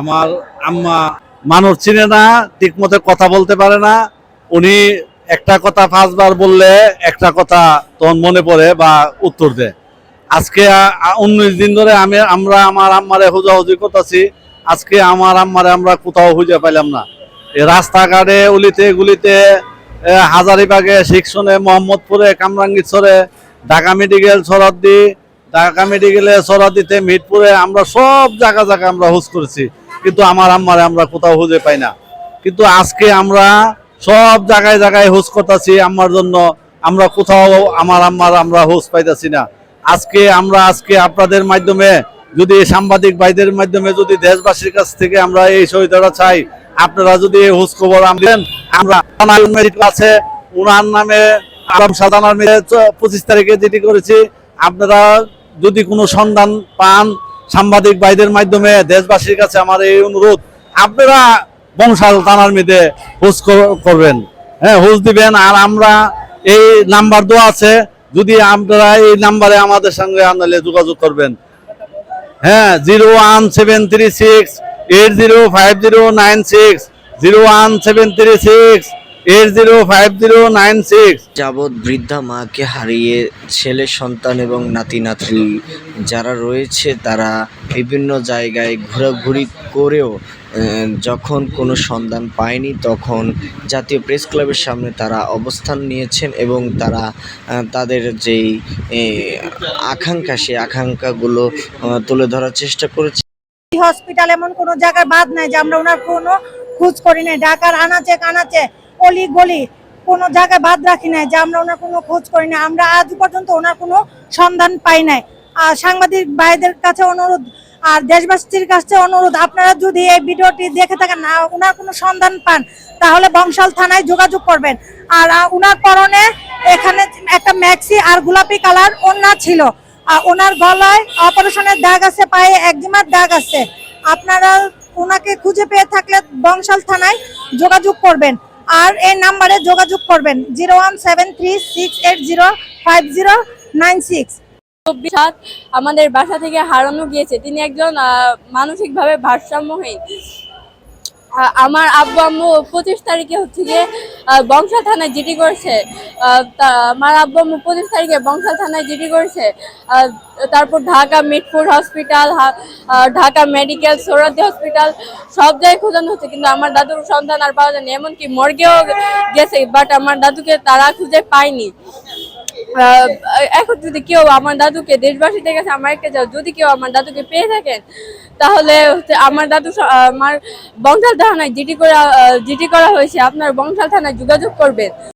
আমার আম্মা মানুষ চিনে না ঠিক মতো কথা বলতে পারে না। উনি একটা কথা পাঁচবার বললে একটা কথা তখন মনে পড়ে বা উত্তর দেয়। আজকে উনিশ দিন ধরে আমি, আমরা আমার আম্মারে হুজাহুজি করতেছি। আজকে আমার আম্মারে আমরা কোথাও খুঁজে পাইলাম না। এই রাস্তাঘাটে উলিতে গুলিতে হাজারিবাগে শিক্ষণে মোহাম্মদপুরে কামরাঙ্গীরচরে ঢাকা মেডিকেল, সরাদ্দি ঢাকা মেডিকেলে সরাদ্দিতে মিরপুরে আমরা সব জায়গা জায়গা আমরা হুজ করেছি। কিন্তু আমার আম্মারে আমরা কোথাও খুঁজে পাই না। কিন্তু আজকে আমরা সব জায়গায় জায়গায় হুজ করতেছি আম্মার জন্য। আমরা কোথাও আমার আম্মার আমরা হুজ পাইতেছি না। আজকে আমরা, আজকে আপনাদের মাধ্যমে যদি সাংবাদিক ভাইদের মাধ্যমে যদি দেশবাসীর কাছ থেকে আমরা এই সহিদারা চাই, আপনারা যদি এই হুজ খবর আমাদের আমরা আছে উনার নামে আরাম সাজানার পঁচিশ তারিখে যেটি করেছি, আপনারা যদি কোনো সন্ধান পান সাংবাদিক ভাইদের মাধ্যমে, দেশবাসীর কাছে আমার এই অনুরোধ, আপনারা বংশাল থানার মেয়েতে হুজ কর- করবেন। হ্যাঁ হুজ দিবেন। আর আমরা এই নাম্বার দেওয়া আছে, যদি আপনারা এই নাম্বারে আমাদের সঙ্গে আনলে যোগাযোগ করবেন। হ্যাঁ zero one seven three six eight zero five zero nine six, zero one seven three six eight zero five zero nine six. যাবৎ বৃদ্ধা মাকে হারিয়ে ছেলে সন্তান এবং নাতি নাতনি যারা রয়েছে তারা বিভিন্ন জায়গায় ঘোরাঘুরি করেও যখন কোনো সন্ধান পায়নি তখন জাতীয় প্রেস ক্লাবের সামনে তারা অবস্থান নিয়েছেন এবং তারা তাদের যেই আকাঙ্ক্ষা সেই আকাঙ্ক্ষাগুলো তুলে ধরার চেষ্টা করেছে। হসপিটাল এমন কোনো জায়গায় বাদ নাই যে আমরা ওনার কোনো খোঁজ করি নাই। ঢাকার আনাচে কানাচে অলি গলি কোনো জায়গায় বাদ রাখি নাই যে আমরা ওনার কোনো খোঁজ করি না আমরা আজ পর্যন্ত ওনার কোনো সন্ধান পাই নাই। আর সাংবাদিক ভাইদের কাছে অনুরোধ, আর দেশবাসীর কাছে অনুরোধ, আপনারা যদি এই ভিডিওটি দেখে থাকেন, না, ওনার কোনো সন্ধান পান, তাহলে বংশাল থানায় যোগাযোগ করবেন। আর ওনার পরনে এখানে একটা ম্যাক্সি আর গোলাপি কালার ওন্না ছিল। আর ওনার গলায় অপারেশনের দাগ আছে, পায়ে একজিমার দাগ আছে। আপনারা ওনাকে খুঁজে পেয়ে থাকলে বংশাল থানায় যোগাযোগ করবেন। আর এই নাম্বারে যোগাযোগ করবেন, zero one seven three six eight zero five zero nine আমাদের বাসা থেকে হারানো গিয়েছে। তিনি একজন মানসিকভাবে ভারসাম্যহীন। আমার আব্বু আম্মু পঁচিশ তারিখে হচ্ছে গিয়ে বংশাল থানায় জিডি করছে। আমার আব্বু আম্মু পঁচিশ তারিখে বংশাল থানায় জিডি করছে। তারপর Dhaka Mitford hospital Dhaka medical Sohrawardi hospital, সব জায়গায় খোঁজানো হচ্ছে, কিন্তু আমার দাদুর সন্ধান আর পাওয়া যায়নি। এমনকি মর্গেও গেছে বাট আমার দাদুকে তারা খুঁজে পায়নি। এখন যদি কেউ আমার দাদুকে দেশবাসীদের কাছে আমার একটা যাও, যদি কেউ আমার দাদুকে পেয়ে থাকেন, তাহলে আমার দাদু আমার বংশাল থানায় জিটি করা জিটি করা হয়েছে। আপনার বংশাল থানায় যোগাযোগ করবেন।